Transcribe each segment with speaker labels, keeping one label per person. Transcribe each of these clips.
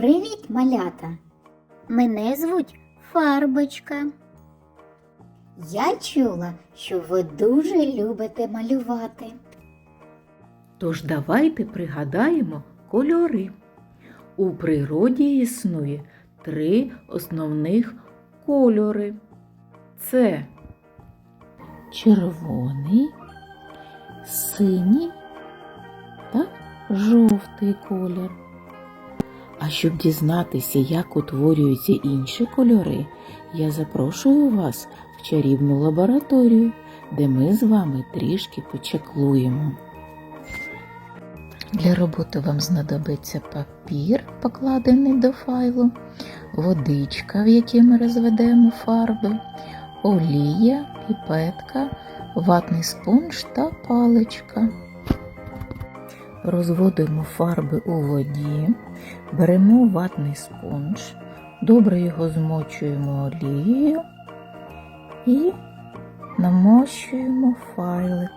Speaker 1: Привіт, малята! Мене звуть Фарбочка. Я чула, що ви дуже любите малювати.
Speaker 2: Тож давайте пригадаємо кольори. У природі існує три основних кольори. Це червоний, синій та жовтий колір. А щоб дізнатися, як утворюються інші кольори, я запрошую вас в чарівну лабораторію, де ми з вами трішки почеклуємо. Для роботи вам знадобиться папір, покладений до файлу, водичка, в якій ми розведемо фарби, олія, піпетка, ватний спонж та паличка. Розводимо фарби у воді, беремо ватний спонж, добре його змочуємо олією і намощуємо файлик.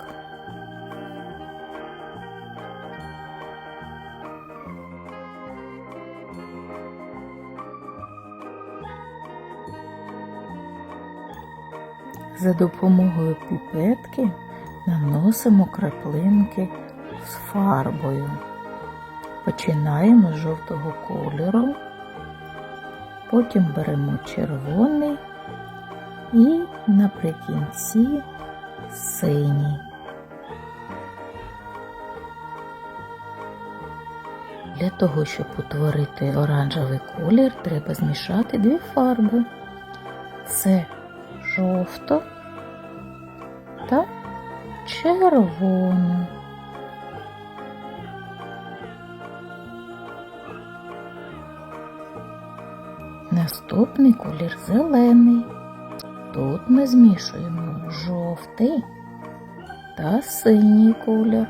Speaker 2: За допомогою піпетки наносимо краплинки з фарбою. Починаємо з жовтого кольору, потім беремо червоний і наприкінці синій. Для того, щоб утворити оранжевий колір, треба змішати дві фарби. Це жовто та червоно. Наступний колір зелений. Тут ми змішуємо жовтий та синій колір.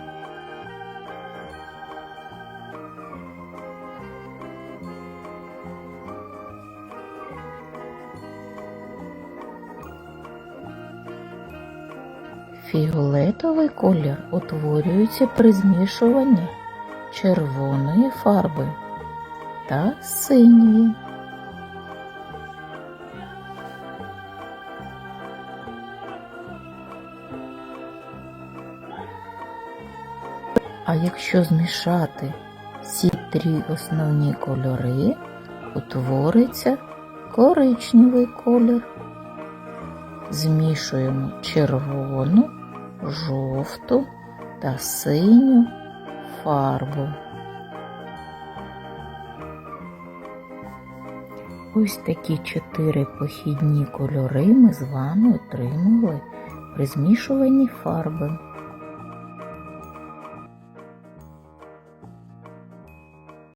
Speaker 2: Фіолетовий колір утворюється при змішуванні червоної фарби та синьої. А якщо змішати ці три основні кольори, утвориться коричневий колір. Змішуємо червону, жовту та синю фарбу. Ось такі чотири похідні кольори ми з вами отримали при змішуванні фарби.